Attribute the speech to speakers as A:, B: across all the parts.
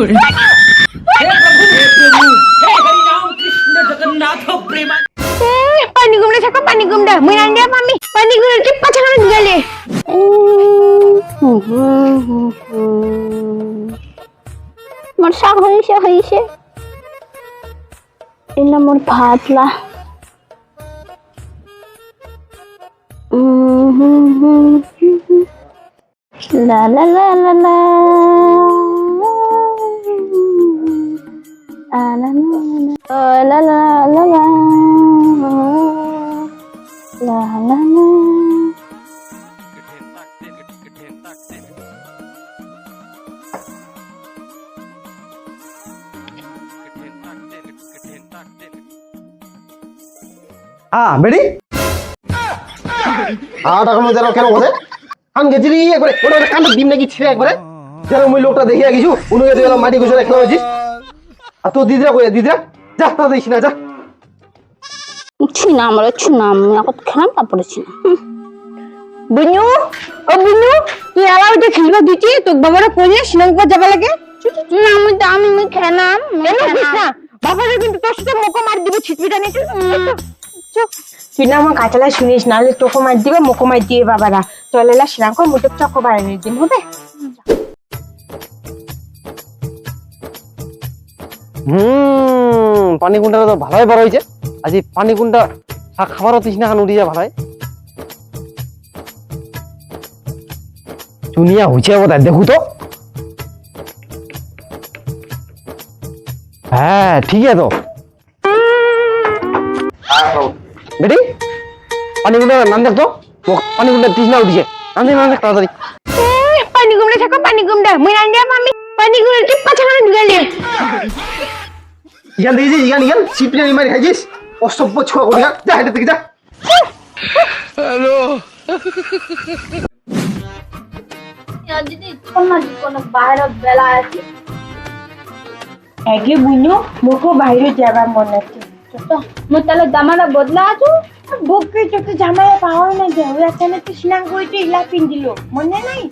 A: ওরে
B: পানি গুমড়ে থাকো পানি গুমড়া। মিরান দিয়া মামি পানি গুমড়ে টিপ্পা ছাড়া গেলে মোর শাক হইছে হইছে। এলা মোর ভাতলা। লা লা লা লা লা। La la la. ఆ
C: బెడి আটাকার মধ্যে কেন করে কান গেছি রে একবারে ওটা ওটা কানটা ডিম নাকি ছিঁড়ে একবারে যেন মুই লোকটা দেখিয়া গেছু উনুকে তুই মাটি গুছরে খেলা হয়েছিস আর তোর দিদিরা কয়ে দিদিরা যা তা দেখিস না যা
B: ছিনা আমরা ছিনা আমি এখন খেলাম তারপরে ছিনা বুনু ও বুনু তুই আলা ওইটা খেলবা দিতি তোর বাবারা কইলে শ্রীলঙ্কা যাবা লাগে? আমি তো আমি আমি খেলাম। না? বাবারা কিন্তু তোর সাথে মোকা মার দিবে ছিটপিটা নিয়ে।
D: তুই না আমার কাঁচালা শুনিস নাহলে তোকে মার দিবে মোকে মার দিবে বাবারা। চলেলা শ্রীরাম করে মুটোর চক্র বাড়ানোর দিন হবে?
C: হুম পানি কুন্ডাটা তো ভালোই বড় হয়েছে। আজ পানি কুন্ডা শাক খান উঠি যা ভালোই চুনিয়া হয়েছে বোধ দেখু তো। হ্যাঁ ঠিক আছে তো। বেটি পানি কুন্ডা নাম দেখ তো। পানি তৃষ্ণা উঠিছে। নাম দেখ নাম দেখ তাড়াতাড়ি।
B: পানি কুমড়া থাকো পানি কুমড়া মুই রান দিয়া মামি। পানি কুমড়া টিপ্পা ছাড়া দিগালে
C: ইখান দেখেছিস ইখান ইখান সিপিটা নিমারি খাইছিস? অসভ্য ছোয়া করি যা হেঁটে থেকে যা।
D: বুঝো মোকে বাইরে যাবার মনে আছে
B: তাহলে বদলা আছো?
D: বকে যত জামাই পাওয়া না যে ওই এখানে তো স্নান করিতে ইলা পিন্দিল মনে নাই?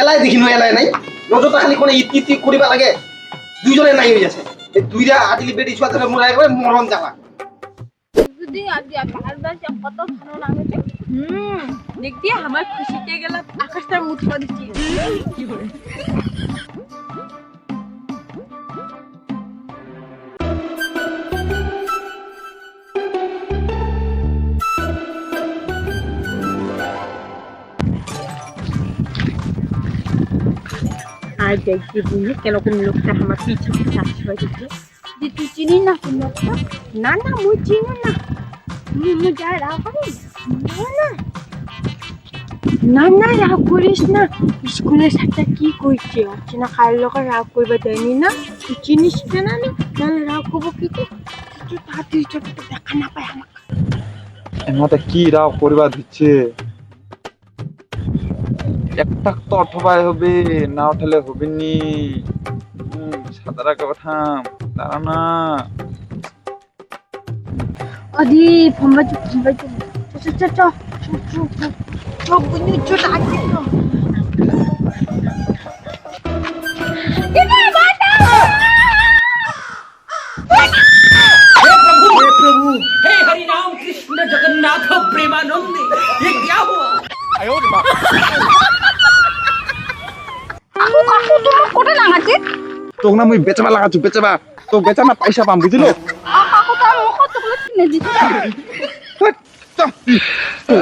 C: এলাই দেখিনো এলাই নাই। নজরটা খালি কোনো ইতি ইতি করিবা লাগে দুইজনে নাই হয়ে যাচ্ছে এই দুইটা আদিলি বেটি ছোয়া ধরে মোরা একবারে মরণ জ্বালা।
B: যদি আজ বারবার কত ভালো লাগছে।
D: হুম দেখ আমার খুশিতে গেলাম আকাশটা মুখ করে? দিচ্ছি আর দেখছি বুঝলি কীরকম লোকটা আমার পিছনে পিছনে আশ্রয় দিচ্ছে
B: যে তুই চিনি না কোন লোকটা?
D: না না, মুই চিনি না। মুই মুই যা রাগ করি না না। না রাগ করিস না। স্কুলের সাথে কি করছে অর্চনা কার লোকের রাগ করবে দেয়নি না। তুই চিনিস না না? নাহলে রাগ করব কি তুই? তাড়াতাড়ি ছোট দেখা না পায় আমাকে।
E: এমাতে কি রাও পরিবার দিচ্ছে? একটা তো অঠবাই হবে না উঠালে হবে নি সাদা কথা দাঁড়া না
B: অদি ফোন চুপ ফম্বা চুপ চ চ চ
D: সব বুঝি ছোট আছে তো
A: हे
B: কাকু কাকু তুমি কোটে লাগাতে
E: তোক না মুই বেচবা লাগাছু বেচবা। তো বেচা না পয়সা পাম বুঝিলো
B: কাকু তো মুখ তো
E: বলে কিনে দিছি Oh,